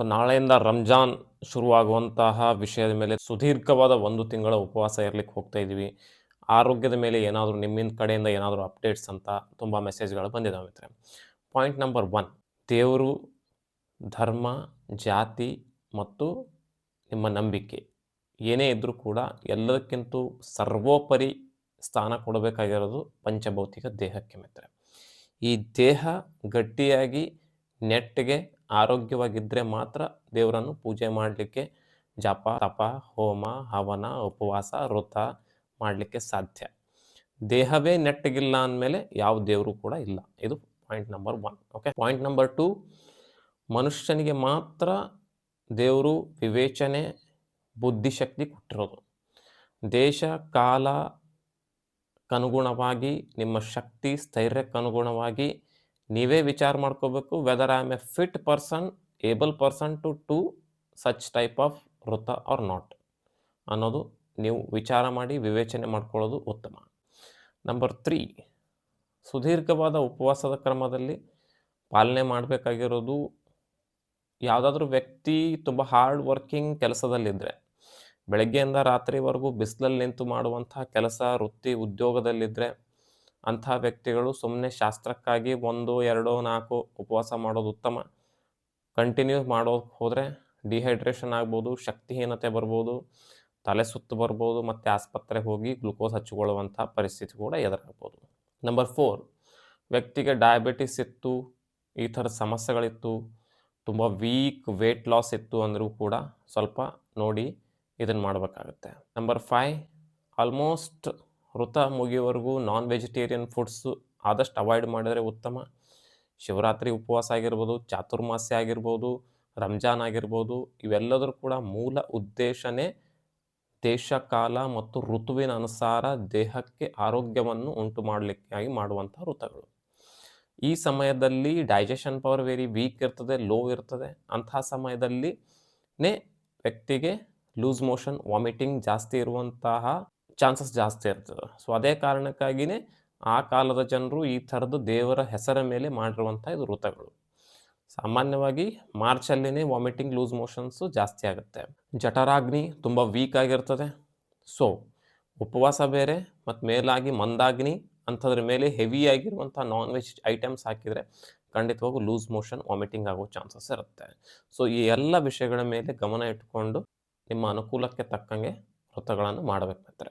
So ನಾಳೆಯಿಂದ ರಂಜಾನ್ ಶುರುವಾಗುವಂತಹ ವಿಷಯದ ಮೇಲೆ ಸುದೀರ್ಘವಾದ ಒಂದು ತಿಂಗಳ ಉಪವಾಸ ಇರಲಿಕ್ಕೆ ಹೋಗ್ತಾ ಇದ್ದೀವಿ. ಆರೋಗ್ಯದ ಮೇಲೆ ಏನಾದರೂ, ನಿಮ್ಮಿಂದ ಕಡೆಯಿಂದ ಏನಾದರೂ ಅಪ್ಡೇಟ್ಸ್ ಅಂತ ತುಂಬ ಮೆಸೇಜ್ಗಳು ಬಂದಿದ್ದಾವೆ ಮಿತ್ರ ಪಾಯಿಂಟ್ ನಂಬರ್ ಒನ್ ದೇವರು, ಧರ್ಮ, ಜಾತಿ ಮತ್ತು ನಿಮ್ಮ ನಂಬಿಕೆ. ಏನೇ ಇದ್ದರೂ ಕೂಡ ಎಲ್ಲದಕ್ಕಿಂತ ಸರ್ವೋಪರಿ ಸ್ಥಾನ ಕೊಡಬೇಕಾಗಿರೋದು ಪಂಚಭೌತಿಕ ದೇಹಕ್ಕೆ ಮಿತ್ರ ಈ ದೇಹ ಗಟ್ಟಿಯಾಗಿ ನೆಟ್ಟಿಗೆ ಆರೋಗ್ಯವಾಗಿದ್ದರೆ ಮಾತ್ರ ದೇವರನ್ನು ಪೂಜೆ ಮಾಡಲಿಕ್ಕೆ ಜಪ, ತಪ, ಹೋಮ, ಹವನ, ಉಪವಾಸ, ವೃತ ಮಾಡಲಿಕ್ಕೆ ಸಾಧ್ಯ. ದೇಹವೇ ನೆಟ್ಟಗಿಲ್ಲ ಅಂದಮೇಲೆ ಯಾವ ದೇವರು ಕೂಡ ಇಲ್ಲ. ಇದು point number one okay point number two ಮನುಷ್ಯನಿಗೆ ಮಾತ್ರ ದೇವರು ವಿವೇಚನೆ, ಬುದ್ಧಿಶಕ್ತಿ ಕೊಟ್ಟಿರೋದು. ದೇಶ, ಕಾಲ ಕನುಗುಣವಾಗಿ, ನಿಮ್ಮ ಶಕ್ತಿ, ಸ್ಥೈರ್ಯಕ್ಕನುಗುಣವಾಗಿ ನೀವೇ ವಿಚಾರ ಮಾಡ್ಕೋಬೇಕು whether I am a fit person able person to to such type of ವೃತ್ತ ಆರ್ ನಾಟ್ ಅನ್ನೋದು ನೀವು ವಿಚಾರ ಮಾಡಿ ವಿವೇಚನೆ ಮಾಡ್ಕೊಳ್ಳೋದು ಉತ್ತಮ. ನಂಬರ್ ತ್ರೀ ಸುದೀರ್ಘವಾದ ಉಪವಾಸದ ಕ್ರಮದಲ್ಲಿ ಪಾಲನೆ ಮಾಡಬೇಕಾಗಿರೋದು ಯಾವುದಾದ್ರೂ ವ್ಯಕ್ತಿ ತುಂಬ ಹಾರ್ಡ್ ವರ್ಕಿಂಗ್ ಕೆಲಸದಲ್ಲಿದ್ದರೆ ಬೆಳಗ್ಗೆಯಿಂದ ರಾತ್ರಿವರೆಗೂ ಬಿಸಿಲಲ್ಲಿ ನಿಂತು ಮಾಡುವಂತಹ ಕೆಲಸ, ವೃತ್ತಿ ಉದ್ಯೋಗದಲ್ಲಿದ್ದರೆ ಅಂಥ ವ್ಯಕ್ತಿಗಳು ಸುಮ್ಮನೆ ಶಾಸ್ತ್ರಕ್ಕಾಗಿ ಒಂದು, ಎರಡು, ನಾಲ್ಕು ಉಪವಾಸ ಮಾಡೋದು ಉತ್ತಮ. ಕಂಟಿನ್ಯೂ ಮಾಡೋಕೆ ಹೋದರೆ ಡಿಹೈಡ್ರೇಷನ್ ಆಗ್ಬೋದು, ಶಕ್ತಿಹೀನತೆ ಬರ್ಬೋದು, ತಲೆ ಸುತ್ತು ಬರ್ಬೋದು, ಮತ್ತು ಆಸ್ಪತ್ರೆಗೆ ಹೋಗಿ ಗ್ಲುಕೋಸ್ ಹಚ್ಚಿಕೊಳ್ಳುವಂಥ ಪರಿಸ್ಥಿತಿ ಕೂಡ ಎದುರಾಗ್ಬೋದು. ನಂಬರ್ ಫೋರ್ ವ್ಯಕ್ತಿಗೆ ಡಯಾಬಿಟಿಸ್ ಇತ್ತು, ಈ ಥರದ ಸಮಸ್ಯೆಗಳಿತ್ತು, ತುಂಬ ವೀಕ್ ವೇಟ್ ಲಾಸ್ ಇತ್ತು ಅಂದರೂ ಕೂಡ ಸ್ವಲ್ಪ ನೋಡಿ ಇದನ್ನು ಮಾಡಬೇಕಾಗುತ್ತೆ. ನಂಬರ್ ಫೈ ಆಲ್ಮೋಸ್ಟ್ ವೃತ ಮುಗಿಯೋವರೆಗೂ ನಾನ್ ವೆಜಿಟೇರಿಯನ್ ಫುಡ್ಸು ಆದಷ್ಟು ಅವಾಯ್ಡ್ ಮಾಡಿದರೆ ಉತ್ತಮ. ಶಿವರಾತ್ರಿ ಉಪವಾಸ ಆಗಿರ್ಬೋದು, ಚಾತುರ್ಮಾಸ್ಯ ಆಗಿರ್ಬೋದು, ರಂಜಾನ್ ಆಗಿರ್ಬೋದು, ಇವೆಲ್ಲದರೂ ಕೂಡ ಮೂಲ ಉದ್ದೇಶನೇ ದೇಶ, ಕಾಲ ಮತ್ತು ಋತುವಿನ ಅನುಸಾರ ದೇಹಕ್ಕೆ ಆರೋಗ್ಯವನ್ನು ಉಂಟು ಮಾಡಲಿಕ್ಕಾಗಿ ಮಾಡುವಂಥ ಋತುಗಳು ಈ ಸಮಯದಲ್ಲಿ ಡೈಜೆಷನ್ ಪವರ್ ವೆರಿ ವೀಕ್ ಇರ್ತದೆ ಲೋ ಇರ್ತದೆ. ಅಂತಹ ಸಮಯದಲ್ಲಿನೇ ವ್ಯಕ್ತಿಗೆ ಲೂಸ್ ಮೋಷನ್ ವಾಮಿಟಿಂಗ್ ಜಾಸ್ತಿ ಇರುವಂತಹ ಚಾನ್ಸಸ್ ಜಾಸ್ತಿ ಇರ್ತದೆ. ಸೊ ಅದೇ ಕಾರಣಕ್ಕಾಗಿಯೇ ಆ ಕಾಲದ ಜನರು ಈ ಥರದ್ದು ದೇವರ ಹೆಸರ ಮೇಲೆ ಮಾಡಿರುವಂಥ ಇದು ವೃತಗಳು ಸಾಮಾನ್ಯವಾಗಿ ಮಾರ್ಚಲ್ಲಿನೇ ವಾಮಿಟಿಂಗ್, ಲೂಸ್ ಮೋಷನ್ಸು ಜಾಸ್ತಿ ಆಗುತ್ತೆ. ಜಠರಾಗ್ನಿ ತುಂಬ ವೀಕ್ ಆಗಿರ್ತದೆ. ಸೊ ಉಪವಾಸ ಬೇರೆ ಮತ್ತು ಮೇಲಾಗಿ ಮಂದಾಗ್ನಿ ಅಂಥದ್ರ ಮೇಲೆ ಹೆವಿ ಆಗಿರುವಂಥ ನಾನ್ ವೆಜ್ ಐಟಮ್ಸ್ ಹಾಕಿದರೆ ಖಂಡಿತವಾಗೂ ಲೂಸ್ ಮೋಷನ್, ವಾಮಿಟಿಂಗ್ ಆಗೋ ಚಾನ್ಸಸ್ ಇರುತ್ತೆ. ಸೊ ಈ ಎಲ್ಲ ವಿಷಯಗಳ ಮೇಲೆ ಗಮನ ಇಟ್ಟುಕೊಂಡು ನಿಮ್ಮ ಅನುಕೂಲಕ್ಕೆ ತಕ್ಕಂಗೆ ವೃತ್ತಗಳನ್ನು ಮಾಡಬೇಕಾಗ್ತದೆ